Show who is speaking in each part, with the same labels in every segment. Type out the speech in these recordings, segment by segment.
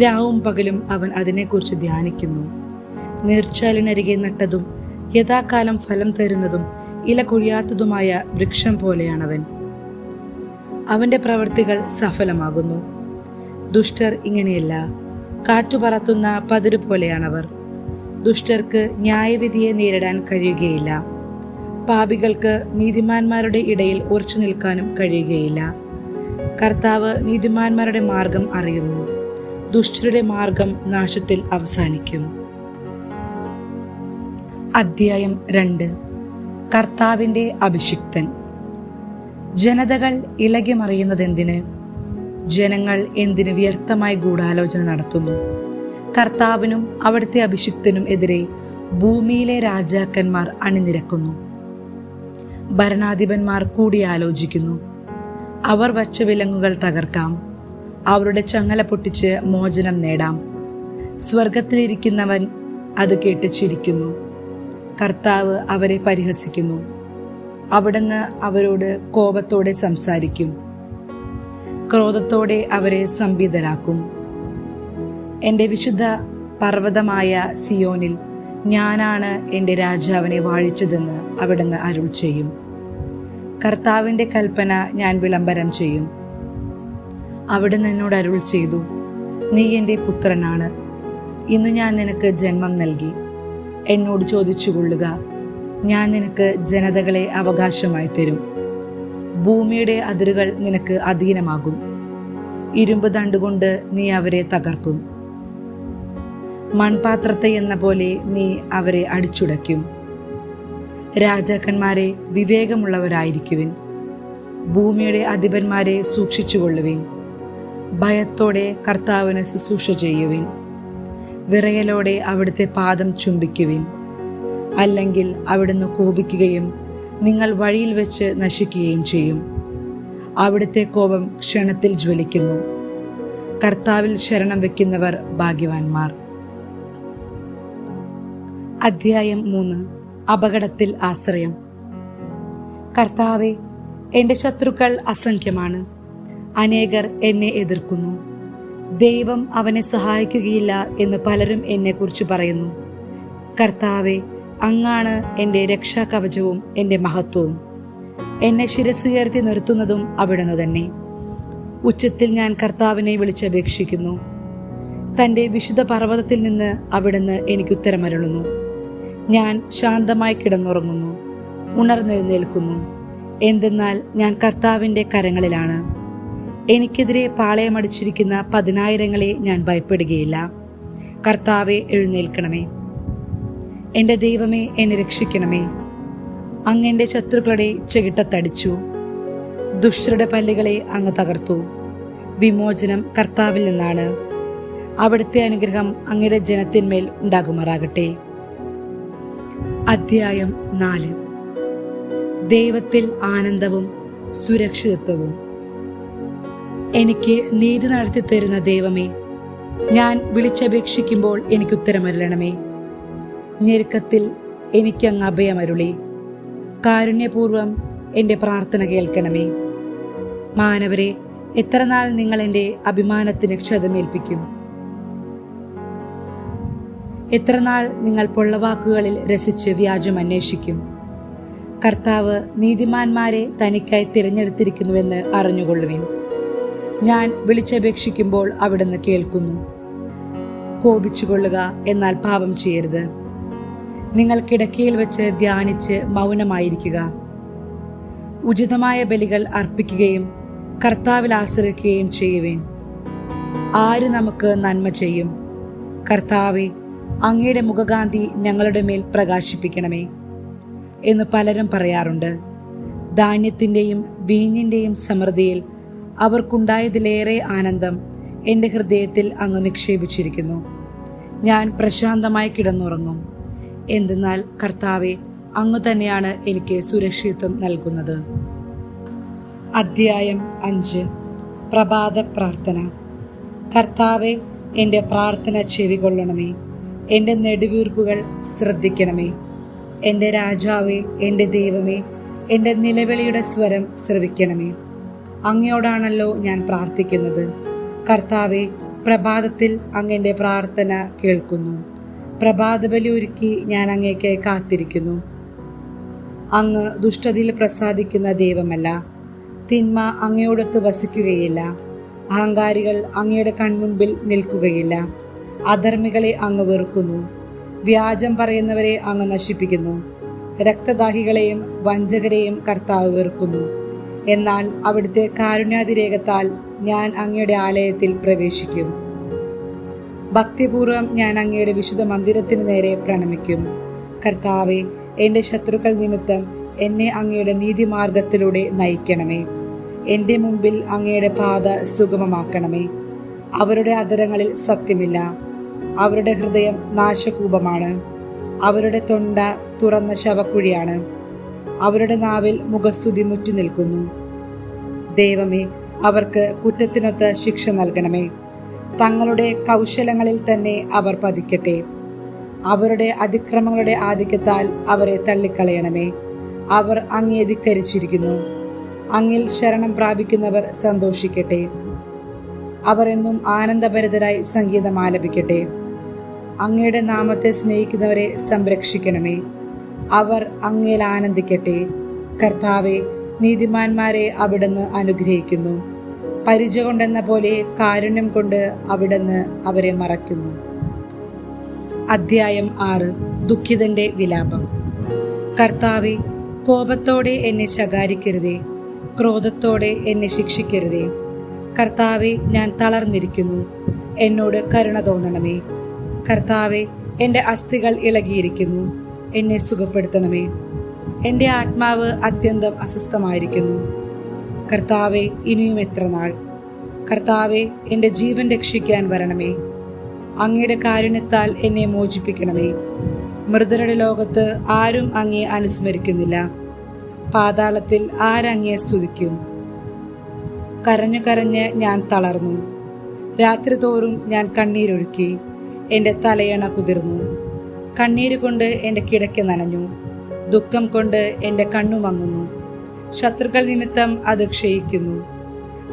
Speaker 1: രാവും പകലും അവൻ അതിനെക്കുറിച്ച് ധ്യാനിക്കുന്നു. നീർച്ചാലിനരികെ നട്ടതും യഥാകാലം ഫലം തരുന്നതും ഇല കൊഴിയാത്തതുമായ വൃക്ഷം പോലെയാണവൻ. അവന്റെ പ്രവൃത്തികൾ സഫലമാകുന്നു. ദുഷ്ടർ ഇങ്ങനെയല്ല കാറ്റു പറത്തുന്ന പതിരു പോലെയാണവർ. ദുഷ്ടർക്ക് ന്യായവിധിയെ നേരിടാൻ കഴിയുകയില്ല. പാപികൾക്ക് നീതിമാന്മാരുടെ ഇടയിൽ ഉറച്ചു നിൽക്കാനും കഴിയുകയില്ല. കർത്താവ് നീതിമാന്മാരുടെ മാർഗം അറിയുന്നു. ദുഷ്ടരുടെ മാർഗം നാശത്തിൽ അവസാനിക്കും. അധ്യായം രണ്ട്. കർത്താവിന്റെ അഭിഷിക്തൻ. ജനതകൾ ഇളകി മറിയുന്നതെന്തിന്? ജനങ്ങൾ എന്തിന് വ്യർത്ഥമായി ഗൂഢാലോചന നടത്തുന്നു? കർത്താവിനും അവിടുത്തെ അഭിഷിക്തനും എതിരെ ഭൂമിയിലെ രാജാക്കന്മാർ അണിനിരക്കുന്നു. ഭരണാധിപന്മാർ കൂടിയാലോചിക്കുന്നു. അവർ വച്ച വിലങ്ങുകൾ തകർക്കാം. അവരുടെ ചങ്ങല പൊട്ടിച്ച് മോചനം നേടാം. സ്വർഗത്തിലിരിക്കുന്നവൻ അത് കേട്ട് ചിരിക്കുന്നു. കർത്താവ് അവരെ പരിഹസിക്കുന്നു. അവിടുന്ന് അവരോട് കോപത്തോടെ സംസാരിക്കും. ക്രോധത്തോടെ അവരെ സംബിതരാക്കും എന്റെ വിശുദ്ധ പർവതമായ സിയോനിൽ ഞാനാണ് എന്റെ രാജാവിനെ വാഴിച്ചതെന്ന് അവിടുന്ന് അരുൾ ചെയ്യും. കർത്താവിന്റെ കൽപ്പന ഞാൻ വിളംബരം ചെയ്യും. അവിടുന്ന് നിന്നോട് അരുൾ ചെയ്തു നീ എന്റെ പുത്രനാണ്. ഇന്ന് ഞാൻ നിനക്ക് ജന്മം നൽകി. എന്നോട് ചോദിച്ചുകൊള്ളുക ഞാൻ നിനക്ക് ജനതകളെ അവകാശമായി തരും. ഭൂമിയുടെ അതിരുകൾ നിനക്ക് അധീനമാകും. ഇരുമ്പ് ദണ്ടുകൊണ്ട് നീ അവരെ തകർക്കും. മൺപാത്രത്തെ എന്ന പോലെ നീ അവരെ അടിച്ചുടയ്ക്കും. രാജാക്കന്മാരെ വിവേകമുള്ളവരായിരിക്കുവിൻ. ഭൂമിയുടെ അധിപന്മാരെ സൂക്ഷിച്ചുകൊള്ളുവിൻ. ഭയത്തോടെ കർത്താവിന് ശുശ്രൂഷ ചെയ്യുവിൻ. വിറയലോടെ അവിടുത്തെ പാദം ചുംബിക്കുവിൻ. അല്ലെങ്കിൽ അവിടുന്ന് കോപിക്കുകയും നിങ്ങൾ വഴിയിൽ വെച്ച് നശിക്കുകയും ചെയ്യും. അവിടുത്തെ കോപം ക്ഷണത്തിൽ ജ്വലിക്കുന്നു. കർത്താവിൽ ശരണം വെക്കുന്നവർ ഭാഗ്യവാന്മാർ. അധ്യായം മൂന്ന്. അപകടത്തിൽ ആശ്രയം. കർത്താവെ എന്റെ ശത്രുക്കൾ അസംഖ്യമാണ്. അനേകർ എന്നെ എതിർക്കുന്നു. ദൈവം അവനെ സഹായിക്കുകയില്ല എന്ന് പലരും എന്നെക്കുറിച്ച് പറയുന്നു. കർത്താവെ അങ്ങാണ് എന്റെ രക്ഷാകവചവും എന്റെ മഹത്വവും. എന്നെ ശിരസുയർത്തി നിർത്തുന്നതും അവിടുന്ന് തന്നെ. ഉച്ചത്തിൽ ഞാൻ കർത്താവിനെ വിളിച്ചപേക്ഷിക്കുന്നു. തന്റെ വിശുദ്ധ പർവതത്തിൽ നിന്ന് അവിടുന്ന് എനിക്ക് ഉത്തരമരുളുന്നു ഞാൻ ശാന്തമായി കിടന്നുറങ്ങുന്നു. ഉണർന്നെഴുന്നേൽക്കുന്നു. എന്തെന്നാൽ ഞാൻ കർത്താവിന്റെ കരങ്ങളിലാണ്. എനിക്കെതിരെ പാളയമടിച്ചിരിക്കുന്ന പതിനായിരങ്ങളെ ഞാൻ ഭയപ്പെടുകയില്ല. കർത്താവെ എഴുന്നേൽക്കണമേ. എന്റെ ദൈവമേ എന്നെ രക്ഷിക്കണമേ. അങ്ങെന്റെ ശത്രുക്കളുടെ ചെകിട്ടത്തടിച്ചു. ദുഷ്ടരുടെ പല്ലുകളെ അങ്ങ് തകർത്തു. വിമോചനം കർത്താവിൽ നിന്നാണ്. അവിടുത്തെ അനുഗ്രഹം അങ്ങയുടെ ജനത്തിന്മേൽ ഉണ്ടാകുമാറാകട്ടെ. അധ്യായം നാല്. ദൈവത്തിൽ ആനന്ദവും സുരക്ഷിതത്വവും. എനിക്ക് നീതി നടത്തി തരുന്ന ദൈവമേ. ഞാൻ വിളിച്ചപേക്ഷിക്കുമ്പോൾ എനിക്ക് ഉത്തരമരുളണമേ. ഞെരുക്കത്തിൽ എനിക്കങ്ങ് അഭയമരുളി. കാരുണ്യപൂർവം എന്റെ പ്രാർത്ഥന കേൾക്കണമേ. മാനവരെ എത്ര നാൾ നിങ്ങൾ എന്റെ അഭിമാനത്തിന് ക്ഷതമേൽപ്പിക്കും? എത്ര നാൾ നിങ്ങൾ പൊള്ളവാക്കുകളിൽ രസിച്ച് വ്യാജം അന്വേഷിക്കും? കർത്താവ് നീതിമാന്മാരെ തനിക്കായി തിരഞ്ഞെടുത്തിരിക്കുന്നുവെന്ന് അറിഞ്ഞുകൊള്ളുവിൻ. ഞാൻ വിളിച്ചപേക്ഷിക്കുമ്പോൾ അവിടുന്ന് കേൾക്കുന്നു. കോപിച്ചുകൊള്ളുക എന്നാൽ പാപം ചെയ്യരുത്. നിങ്ങൾ കിടക്കയിൽ വെച്ച് ധ്യാനിച്ച് മൗനമായിരിക്കുക. ഉചിതമായ ബലികൾ അർപ്പിക്കുകയും കർത്താവിൽ ആശ്രയിക്കുകയും ചെയ്യുവേൻ. ആര് നമുക്ക് നന്മ ചെയ്യും? കർത്താവെ അങ്ങയുടെ മുഖകാന്തി ഞങ്ങളുടെ മേൽ പ്രകാശിപ്പിക്കണമേ എന്ന് പലരും പറയാറുണ്ട്. ധാന്യത്തിന്റെയും വീഞ്ഞിന്റെയും സമൃദ്ധിയിൽ അവർക്കുണ്ടായതിലേറെ ആനന്ദം എന്റെ ഹൃദയത്തിൽ അങ്ങ് നിക്ഷേപിച്ചിരിക്കുന്നു. ഞാൻ പ്രശാന്തമായി കിടന്നുറങ്ങും. എന്തെന്നാൽ കർത്താവെ അങ്ങ് തന്നെയാണ് എനിക്ക് സുരക്ഷിതത്വം നൽകുന്നത്. അധ്യായം അഞ്ച്. പ്രഭാത പ്രാർത്ഥന. കർത്താവെ എന്റെ പ്രാർത്ഥന ചെവികൊള്ളണമേ. എന്റെ നെടുവീർപ്പുകൾ ശ്രദ്ധിക്കണമേ. എന്റെ രാജാവേ എന്റെ ദൈവമേ എന്റെ നിലവിളിയുടെ സ്വരം ശ്രവിക്കണമേ. അങ്ങയോടാണല്ലോ ഞാൻ പ്രാർത്ഥിക്കുന്നത്. കർത്താവെ പ്രഭാതത്തിൽ അങ്ങന്റെ പ്രാർത്ഥന കേൾക്കുന്നു. പ്രഭാതബലി ഒരുക്കി ഞാൻ അങ്ങേക്ക് കാത്തിരിക്കുന്നു. അങ്ങ് ദുഷ്ടതയിൽ പ്രസാദിക്കുന്ന ദൈവമല്ല. തിന്മ അങ്ങയോടൊത്ത് വസിക്കുകയില്ല. അഹങ്കാരികൾ അങ്ങയുടെ കൺമുമ്പിൽ നിൽക്കുകയില്ല. അധർമ്മികളെ അങ്ങ് വെറുക്കുന്നു. വ്യാജം പറയുന്നവരെ അങ്ങ് നശിപ്പിക്കുന്നു. രക്തദാഹികളെയും വഞ്ചകരെയും കർത്താവ് വെറുക്കുന്നു. എന്നാൽ അവിടുത്തെ കാരുണ്യാതിരേകത്താൽ ഞാൻ അങ്ങയുടെ ആലയത്തിൽ പ്രവേശിക്കും. ഭക്തിപൂർവം ഞാൻ അങ്ങയുടെ വിശുദ്ധ മന്ദിരത്തിന് നേരെ പ്രണമിക്കും. കർത്താവെ എന്റെ ശത്രുക്കൾ നിമിത്തം എന്നെ അങ്ങയുടെ നീതിമാർഗത്തിലൂടെ നയിക്കണമേ. എന്റെ മുമ്പിൽ അങ്ങയുടെ പാത സുഗമമാക്കണമേ. അവരുടെ അധരങ്ങളിൽ സത്യമില്ല. അവരുടെ ഹൃദയം നാശകൂപമാണ്. അവരുടെ തൊണ്ട തുറന്ന ശവക്കുഴിയാണ്. അവരുടെ നാവിൽ മുഖസ്തുതി മുറ്റു നിൽക്കുന്നു. ദൈവമേ അവർക്ക് കുറ്റത്തിനൊത്ത ശിക്ഷ നൽകണമേ. തങ്ങളുടെ കൗശലങ്ങളിൽ തന്നെ അവർ പതിക്കട്ടെ. അവരുടെ അതിക്രമങ്ങളുടെ ആധിക്യത്താൽ അവരെ തള്ളിക്കളയണമേ. അവർ അങ്ങേ ധിക്കരിച്ചിരിക്കുന്നു അങ്ങിൽ ശരണം പ്രാപിക്കുന്നവർ സന്തോഷിക്കട്ടെ. അവർ എന്നും ആനന്ദഭരിതരായി സംഗീതം ആലപിക്കട്ടെ. അങ്ങയുടെ നാമത്തെ സ്നേഹിക്കുന്നവരെ സംരക്ഷിക്കണമേ. അവർ അങ്ങയിൽ ആനന്ദിക്കട്ടെ. കർത്താവെ നീതിമാന്മാരെ അവിടുന്ന് അനുഗ്രഹിക്കുന്നു. പരിച കൊണ്ടെന്ന പോലെ കാരുണ്യം കൊണ്ട് അവിടുന്ന് അവരെ മറയ്ക്കുന്നു. അധ്യായം ആറ്. ദുഃഖിതന്റെ വിലാപം. കർത്താവെ കോപത്തോടെ എന്നെ ശകാരിക്കരുതേ. ക്രോധത്തോടെ എന്നെ ശിക്ഷിക്കരുതേ. കർത്താവെ ഞാൻ തളർന്നിരിക്കുന്നു. എന്നോട് കരുണ തോന്നണമേ. കർത്താവെ എന്റെ അസ്ഥികൾ ഇളകിയിരിക്കുന്നു. എന്നെ സുഖപ്പെടുത്തണമേ. എന്റെ ആത്മാവ് അത്യന്തം അസ്വസ്ഥമായിരിക്കുന്നു. കർത്താവെ ഇനിയും എത്ര നാൾ? കർത്താവെ എന്റെ ജീവൻ രക്ഷിക്കാൻ വരണമേ. അങ്ങയുടെ കാരുണ്യത്താൽ എന്നെ മോചിപ്പിക്കണമേ. മൃതരുടെ ലോകത്ത് ആരും അങ്ങയെ അനുസ്മരിക്കുന്നില്ല. പാതാളത്തിൽ ആരങ്ങയെ സ്തുതിക്കും? കരഞ്ഞു കരഞ്ഞ് ഞാൻ തളർന്നു. രാത്രി തോറും ഞാൻ കണ്ണീരൊഴുക്കി. എന്റെ തലയണ കുതിർന്നു. കണ്ണീര് കൊണ്ട് എന്റെ കിടക്ക നനഞ്ഞു. ദുഃഖം കൊണ്ട് എന്റെ കണ്ണു മങ്ങുന്നു. ശത്രുക്കൾ നിമിത്തം അത് ക്ഷയിക്കുന്നു.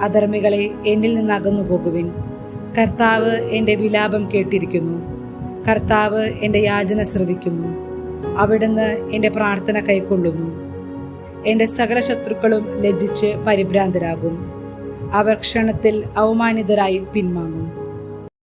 Speaker 1: അധർമ്മികളെ എന്നിൽ നിന്ന് അകന്നു പോകുവിൻ. കർത്താവ് എന്റെ വിലാപം കേട്ടിരിക്കുന്നു. കർത്താവ് എന്റെ യാചന ശ്രവിക്കുന്നു. അവിടുന്ന് എന്റെ പ്രാർത്ഥന കൈക്കൊള്ളുന്നു. എന്റെ സകല ശത്രുക്കളും ലജ്ജിച്ച് പരിഭ്രാന്തരാകും. അവർ ക്ഷണത്തിൽ അവമാനിതരായി പിന്മാങ്ങും